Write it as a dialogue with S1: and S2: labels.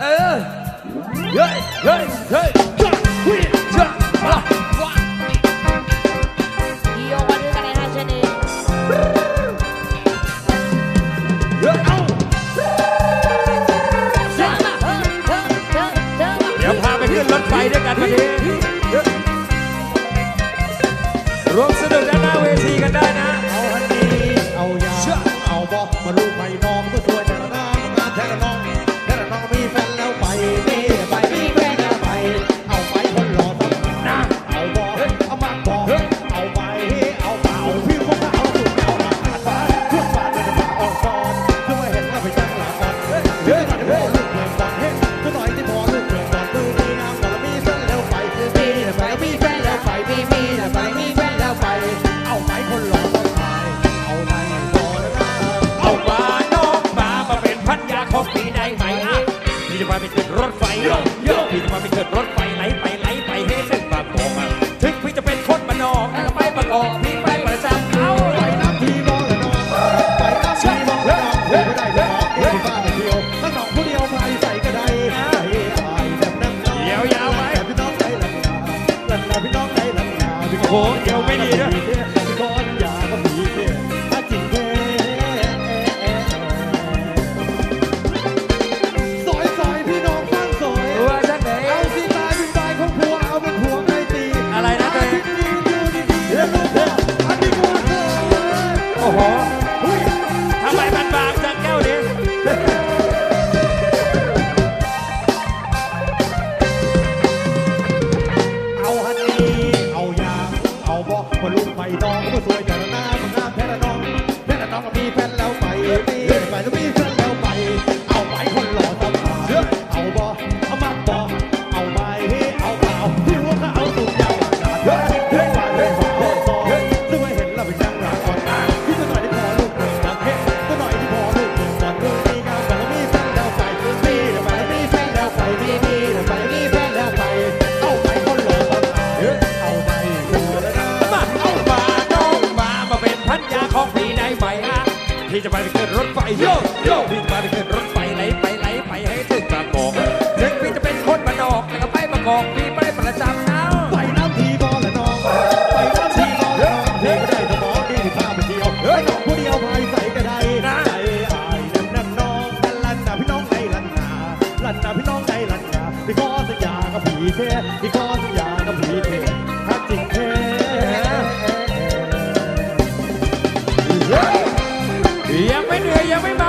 S1: เออเฮ้ยเฮ้ยเฮ้ยจ้าวิ่งจ้าว้าว้า
S2: โยมาดูกันในท่าเช่นนี้
S1: เฮ้ยเอา
S2: เจอมาเฮ้ยเจอเจอเจอมา
S3: เดี๋ยวพาไปขึ้นรถไฟด้วยกันวันนี้รวมสนุกด้านหน้าเวที
S4: พันยา
S3: ของปีได้ไหมอะพี่จะพาไปขึ้นรถไฟโยโยพี่จะพาไปขึ้นรถไฟไหลไปไหลไปให้เส้นบางกอกอะถึงพี่จะเป็นคนบ้านนอกแต่ก็ไปบางกอกพี่ไปประจำเอา
S4: ไปน้ำทีมองละน้องไปน้ำทีมองละน้องเฮ้ยไม่ได้เลยน้องเฮ้ยบ้านเดียวถ้าน้องผู้เดียวใครใส่ก็ได้ใส่ตายแบบน้ำน้อง
S3: เดี๋ยวยาวไป
S4: แต่พี่น้องใส่ลันนาลันนาพี่น้องใส่ลันนาพี่
S3: โอ้โหเดี๋ยวไม่ดีด้วย บ
S4: อกมาลุกไปน้องก็สวยแต่ละหน้ามันหน้าแพ้ละน้องแพ้ละน้องก็มีแฟนแล้วไปมีไปแล้วมี พี่จะไป
S3: ขึ้นรถไฟโยโยพี่จะไปขึ้นรถไฟไหลไปไหลไปให้ถึงบางกอกถึงพี่จะเป็นคนบ้านนอกแต่ก็ไปบางกอก
S4: bueno, ella me é